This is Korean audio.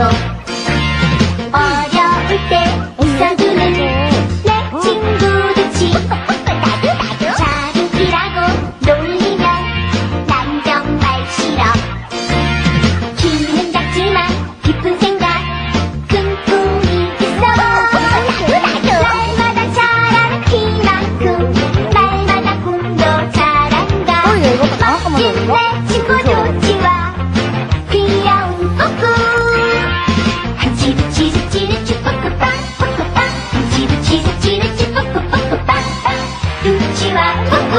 친구 어려울 때 웃어주는 내 친구들치 자극이라고 놀리면 난 정말 싫어. 기는 작지만 깊은 생각 큰 꿈이 있어. 날마다 자라는 키만큼 날마다 꿈도 자란다. 멋진 내 Come on.